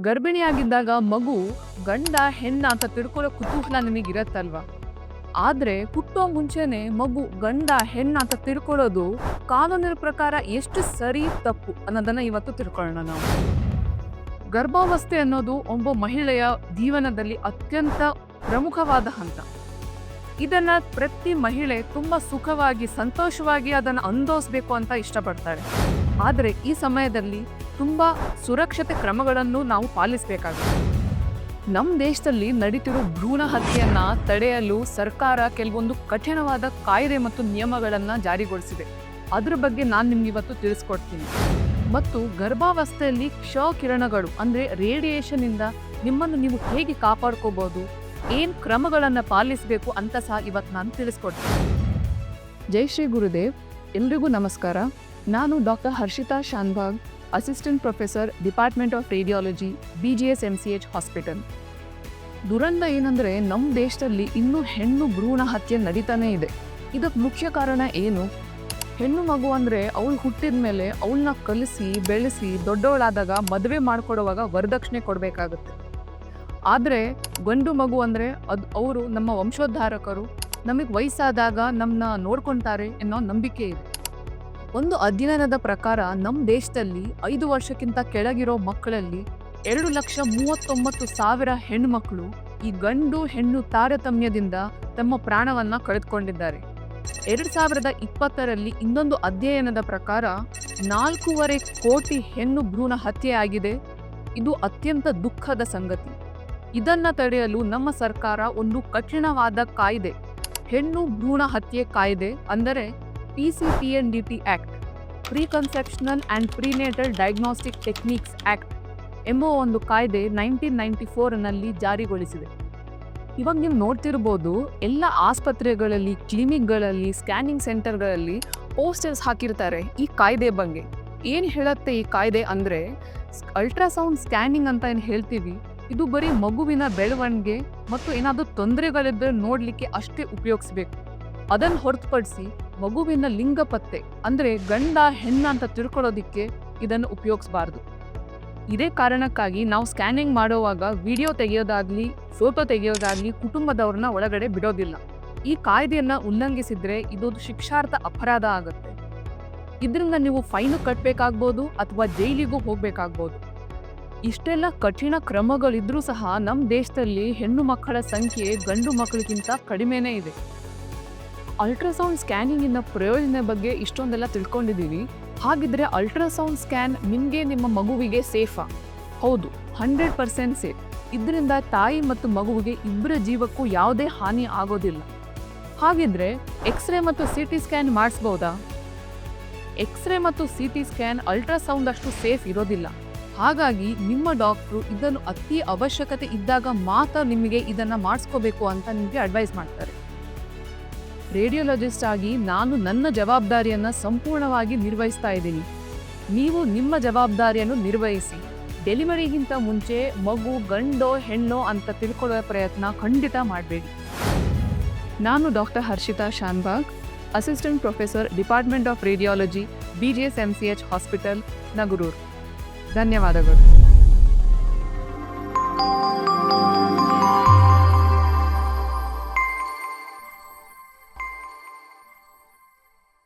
ಗರ್ಭಿಣಿಯಾಗಿದ್ದಾಗ ಮಗು ಗಂಡ, ಹೆಣ್ಣ ಅಂತ ತಿಳ್ಕೊಳ್ಳೋ ಕುತೂಹಲ ನಿಮಗಿರತ್ತಲ್ವಾ ಆದರೆ ಹುಟ್ಟೋ ಮುಂಚೆನೆ ಮಗು ಗಂಡ, ಹೆಣ್ಣ ಅಂತ ತಿಳ್ಕೊಳ್ಳೋದು ಕಾನೂನಿನ ಪ್ರಕಾರ ಎಷ್ಟು ಸರಿ ತಪ್ಪು ಅನ್ನೋದನ್ನು ಇವತ್ತು ತಿಳ್ಕೊಳ್ಳೋಣ ನಾವು. ಗರ್ಭಾವಸ್ಥೆ ಅನ್ನೋದು ಒಬ್ಬ ಮಹಿಳೆಯ ಜೀವನದಲ್ಲಿ ಅತ್ಯಂತ ಪ್ರಮುಖವಾದ ಹಂತ. ಇದನ್ನ ಪ್ರತಿ ಮಹಿಳೆ ತುಂಬ ಸುಖವಾಗಿ, ಸಂತೋಷವಾಗಿ ಅದನ್ನು ಅನುಭವಿಸ್ಬೇಕು ಅಂತ ಇಷ್ಟಪಡ್ತಾರೆ. ಆದರೆ ಈ ಸಮಯದಲ್ಲಿ ತುಂಬಾ ಸುರಕ್ಷತೆ ಕ್ರಮಗಳನ್ನು ನಾವು ಪಾಲಿಸಬೇಕಾಗುತ್ತೆ. ನಮ್ಮ ದೇಶದಲ್ಲಿ ನಡೀತಿರೋ ಭ್ರೂಣ ಹತ್ಯೆಯನ್ನು ತಡೆಯಲು ಸರ್ಕಾರ ಕೆಲವೊಂದು ಕಠಿಣವಾದ ಕಾಯ್ದೆ ಮತ್ತು ನಿಯಮಗಳನ್ನು ಜಾರಿಗೊಳಿಸಿದೆ. ಅದ್ರ ಬಗ್ಗೆ ನಾನು ನಿಮ್ಗೆ ಇವತ್ತು ತಿಳಿಸ್ಕೊಡ್ತೀನಿ. ಮತ್ತು ಗರ್ಭಾವಸ್ಥೆಯಲ್ಲಿ ಕ್ಷ ಕಿರಣಗಳು ಅಂದರೆ ರೇಡಿಯೇಷನ್ ಇಂದ ನಿಮ್ಮನ್ನು ನೀವು ಹೇಗೆ ಕಾಪಾಡ್ಕೋಬೋದು, ಏನು ಕ್ರಮಗಳನ್ನು ಪಾಲಿಸಬೇಕು ಅಂತ ಸಹ ಇವತ್ತು ನಾನು ತಿಳಿಸ್ಕೊಡ್ತೀನಿ. ಜೈ ಶ್ರೀ ಗುರುದೇವ್, ಎಲ್ರಿಗೂ ನಮಸ್ಕಾರ. ನಾನು doctor Harshita Shanbhag. Assistant professor department of radiology B G S M C H hospital ದುರಂತ ಏನಂದರೆ ನಮ್ಮ ದೇಶದಲ್ಲಿ ಇನ್ನೂ ಹೆಣ್ಣು ಭ್ರೂಣ ಹತ್ಯೆ ನಡೀತಾನೇ ಇದೆ. ಇದಕ್ಕೆ ಮುಖ್ಯ ಕಾರಣ ಏನು? ಹೆಣ್ಣು ಮಗು ಅಂದರೆ ಅವಳು ಹುಟ್ಟಿದ ಮೇಲೆ ಅವಳನ್ನ ಕಲಿಸಿ, ಬೆಳೆಸಿ, ದೊಡ್ಡವಳಾದಾಗ ಮದುವೆ ಮಾಡ್ಕೊಡುವಾಗ ವರದಕ್ಷಿಣೆ ಕೊಡಬೇಕಾಗುತ್ತೆ. ಆದರೆ ಗಂಡು ಮಗು ಅಂದರೆ ಅದು ಅವರು ನಮ್ಮ ವಂಶೋದ್ಧಾರಕರು ನಮಗೆ ವಯಸ್ಸಾದಾಗ ನಮ್ಮನ್ನ ನೋಡ್ಕೊತಾರೆ ಅನ್ನೋ ನಂಬಿಕೆ ಇದೆ. ಒಂದು ಅಧ್ಯಯನದ ಪ್ರಕಾರ ನಮ್ಮ ದೇಶದಲ್ಲಿ ಐದು ವರ್ಷಕ್ಕಿಂತ ಕೆಳಗಿರೋ ಮಕ್ಕಳಲ್ಲಿ ಎರಡು ಲಕ್ಷ ಮೂವತ್ತೊಂಬತ್ತು ಸಾವಿರ ಹೆಣ್ಣುಮಕ್ಕಳು ಈ ಗಂಡು ಹೆಣ್ಣು ತಾರತಮ್ಯದಿಂದ ತಮ್ಮ ಪ್ರಾಣವನ್ನ ಕಳೆದುಕೊಂಡಿದ್ದಾರೆ. ಎರಡು ಸಾವಿರದ ಇಪ್ಪತ್ತರಲ್ಲಿ ಇನ್ನೊಂದು ಅಧ್ಯಯನದ ಪ್ರಕಾರ ನಾಲ್ಕೂವರೆ ಕೋಟಿ ಹೆಣ್ಣು ಭ್ರೂಣ ಹತ್ಯೆ ಆಗಿದೆ. ಇದು ಅತ್ಯಂತ ದುಃಖದ ಸಂಗತಿ. ಇದನ್ನ ತಡೆಯಲು ನಮ್ಮ ಸರ್ಕಾರ ಒಂದು ಕಠಿಣವಾದ ಕಾಯ್ದೆ. ಹೆಣ್ಣು ಭ್ರೂಣ ಹತ್ಯೆ ಕಾಯ್ದೆ ಅಂದರೆ P C P N D T act pre conceptional and prenatal diagnostic techniques act ಎಂಬ ಒಂದು ಕಾಯ್ದೆ ನೈನ್ಟೀನ್ ನೈಂಟಿ ಫೋರ್ನಲ್ಲಿ ಜಾರಿಗೊಳಿಸಿದೆ. ಇವಾಗ ನೀವು ನೋಡ್ತಿರ್ಬೋದು, ಎಲ್ಲ ಆಸ್ಪತ್ರೆಗಳಲ್ಲಿ, ಕ್ಲಿನಿಕ್ಗಳಲ್ಲಿ, ಸ್ಕ್ಯಾನಿಂಗ್ ಸೆಂಟರ್ಗಳಲ್ಲಿ ಪೋಸ್ಟರ್ಸ್ ಹಾಕಿರ್ತಾರೆ ಈ ಕಾಯ್ದೆ ಬಗ್ಗೆ. ಏನು ಹೇಳುತ್ತೆ ಈ ಕಾಯ್ದೆ ಅಂದರೆ, ಅಲ್ಟ್ರಾಸೌಂಡ್ ಸ್ಕ್ಯಾನಿಂಗ್ ಅಂತ ಏನು ಹೇಳ್ತೀವಿ, ಇದು ಬರೀ ಮಗುವಿನ ಬೆಳವಣಿಗೆ ಮತ್ತು ಏನಾದರೂ ತೊಂದರೆಗಳಿದ್ದರೆ ನೋಡಲಿಕ್ಕೆ ಅಷ್ಟೇ ಉಪಯೋಗಿಸ್ಬೇಕು. ಅದನ್ನು ಹೊರತುಪಡಿಸಿ ಮಗುವಿನ ಲಿಂಗ ಪತ್ತೆ, ಅಂದರೆ ಗಂಡ, ಹೆಣ್ಣ ಅಂತ ತಿಳ್ಕೊಳ್ಳೋದಿಕ್ಕೆ ಇದನ್ನು ಉಪಯೋಗಿಸಬಾರ್ದು. ಇದೇ ಕಾರಣಕ್ಕಾಗಿ ನಾವು ಸ್ಕ್ಯಾನಿಂಗ್ ಮಾಡುವಾಗ ವಿಡಿಯೋ ತೆಗೆಯೋದಾಗ್ಲಿ, ಫೋಟೋ ತೆಗೆಯೋದಾಗ್ಲಿ ಕುಟುಂಬದವ್ರನ್ನ ಒಳಗಡೆ ಬಿಡೋದಿಲ್ಲ. ಈ ಕಾಯ್ದೆಯನ್ನ ಉಲ್ಲಂಘಿಸಿದ್ರೆ ಇದೊಂದು ಶಿಕ್ಷಾರ್ಥ ಅಪರಾಧ ಆಗುತ್ತೆ. ಇದರಿಂದ ನೀವು ಫೈನು ಕಟ್ಟಬೇಕಾಗ್ಬೋದು ಅಥವಾ ಜೈಲಿಗೂ ಹೋಗ್ಬೇಕಾಗ್ಬೋದು. ಇಷ್ಟೆಲ್ಲ ಕಠಿಣ ಕ್ರಮಗಳಿದ್ರೂ ಸಹ ನಮ್ಮ ದೇಶದಲ್ಲಿ ಹೆಣ್ಣು ಮಕ್ಕಳ ಸಂಖ್ಯೆ ಗಂಡು ಮಕ್ಕಳಿಗಿಂತ ಕಡಿಮೆನೇ ಇದೆ. ಅಲ್ಟ್ರಾಸೌಂಡ್ ಸ್ಕ್ಯಾನಿಂಗಿನ ಪ್ರಯೋಜನ ಬಗ್ಗೆ ಇಷ್ಟೊಂದೆಲ್ಲ ತಿಳ್ಕೊಂಡಿದ್ದೀವಿ. ಹಾಗಿದ್ರೆ ಅಲ್ಟ್ರಾಸೌಂಡ್ ಸ್ಕ್ಯಾನ್ ನಿಮಗೆ ನಿಮ್ಮ ಮಗುವಿಗೆ ಸೇಫಾ? ಹೌದು, ಹಂಡ್ರೆಡ್ ಪರ್ಸೆಂಟ್ ಸೇಫ್. ಇದರಿಂದ ತಾಯಿ ಮತ್ತು ಮಗುವಿಗೆ ಇಬ್ಬರ ಜೀವಕ್ಕೂ ಯಾವುದೇ ಹಾನಿ ಆಗೋದಿಲ್ಲ. ಹಾಗಿದ್ರೆ ಎಕ್ಸ್ರೇ ಮತ್ತು ಸಿ ಟಿ ಸ್ಕ್ಯಾನ್ ಮಾಡಿಸ್ಬೋದಾ? ಎಕ್ಸ್ರೇ ಮತ್ತು ಸಿ ಟಿ ಸ್ಕ್ಯಾನ್ ಅಲ್ಟ್ರಾಸೌಂಡ್ ಅಷ್ಟು ಸೇಫ್ ಇರೋದಿಲ್ಲ. ಹಾಗಾಗಿ ನಿಮ್ಮ ಡಾಕ್ಟ್ರು ಇದನ್ನು ಅತಿ ಅವಶ್ಯಕತೆ ಇದ್ದಾಗ ಮಾತ್ರ ನಿಮಗೆ ಇದನ್ನು ಮಾಡಿಸ್ಕೋಬೇಕು ಅಂತ ನಿಮಗೆ ಅಡ್ವೈಸ್ ಮಾಡ್ತಾರೆ. ರೇಡಿಯೋಲಜಿಸ್ಟ್ ಆಗಿ ನಾನು ನನ್ನ ಜವಾಬ್ದಾರಿಯನ್ನು ಸಂಪೂರ್ಣವಾಗಿ ನಿರ್ವಹಿಸ್ತಾ ಇದ್ದೀನಿ. ನೀವು ನಿಮ್ಮ ಜವಾಬ್ದಾರಿಯನ್ನು ನಿರ್ವಹಿಸಿ. ಡೆಲಿವರಿಗಿಂತ ಮುಂಚೆ ಮಗು, ಗಂಡೋ, ಹೆಣ್ಣೋ ಅಂತ ತಿಳ್ಕೊಳ್ಳೋ ಪ್ರಯತ್ನ ಖಂಡಿತ ಮಾಡಬೇಡಿ. ನಾನು doctor Harshita Shanbhag, assistant professor department of radiology, B G S M C H hospital, Nagaruru. ಧನ್ಯವಾದಗಳು.